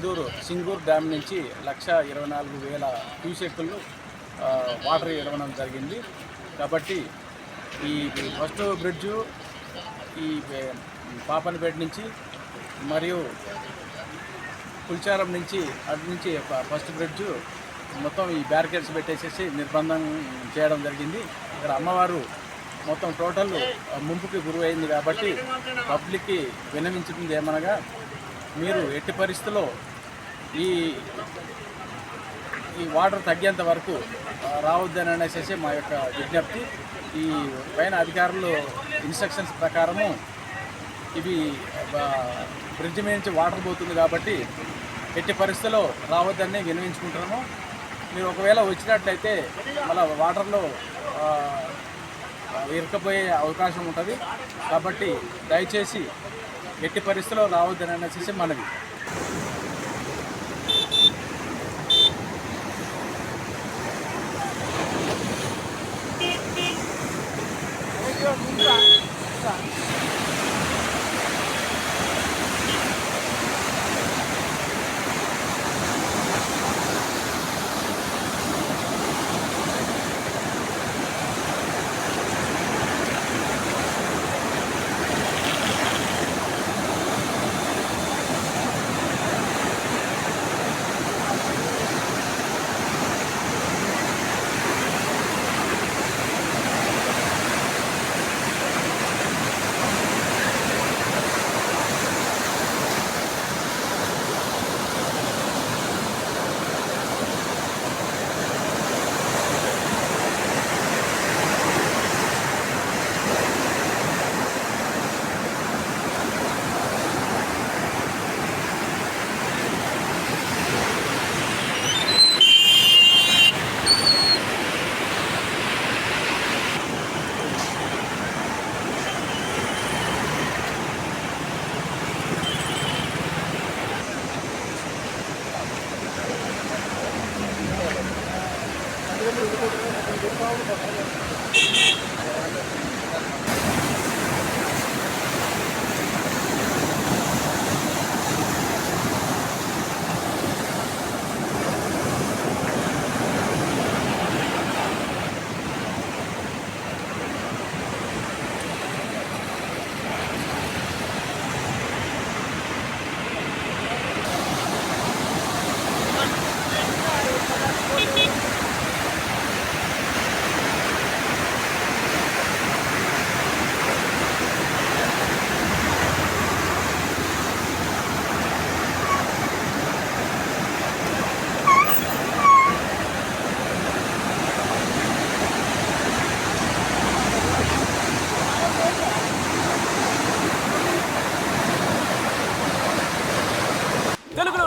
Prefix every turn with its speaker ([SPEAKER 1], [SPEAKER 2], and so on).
[SPEAKER 1] Eluru dam నుంచి లక్ష ఇరవై నాలుగు వేల క్యూసెక్కులు వాటర్ ఇవ్వడం జరిగింది. కాబట్టి ఈ ఫస్ట్ బ్రిడ్జు ఈ పాపనపేట నుంచి మరియు పులిచారం నుంచి అటు నుంచి ఫస్ట్ బ్రిడ్జ్ మొత్తం ఈ బ్యారికేడ్స్ పెట్టేసేసి నిర్బంధం చేయడం జరిగింది. ఇక్కడ అమ్మవారు మొత్తం టోటల్ ముంపుకి గురువైంది కాబట్టి పబ్లిక్కి విన్నవించుకుంది ఏమనగా మీరు ఎట్టి పరిస్థితుల్లో ఈ ఈ వాటర్ తగ్గేంత వరకు రావద్దని అనేసి మా యొక్క విజ్ఞప్తి. ఈ పైన అధికారులు ఇన్స్ట్రక్షన్స్ ప్రకారము ఇవి బ్రిడ్జ్ మీద నుంచి వాటర్ పోతుంది కాబట్టి ఎట్టి పరిస్థితుల్లో రావద్దని వినవించుకుంటున్నాము మీరు ఒకవేళ వచ్చినట్లయితే మళ్ళీ వాటర్లో ఇరకపోయే అవకాశం ఉంటుంది. కాబట్టి దయచేసి ఎట్టి పరిస్థితుల్లో రావద్దని అనేసి మనవి
[SPEAKER 2] Thank you.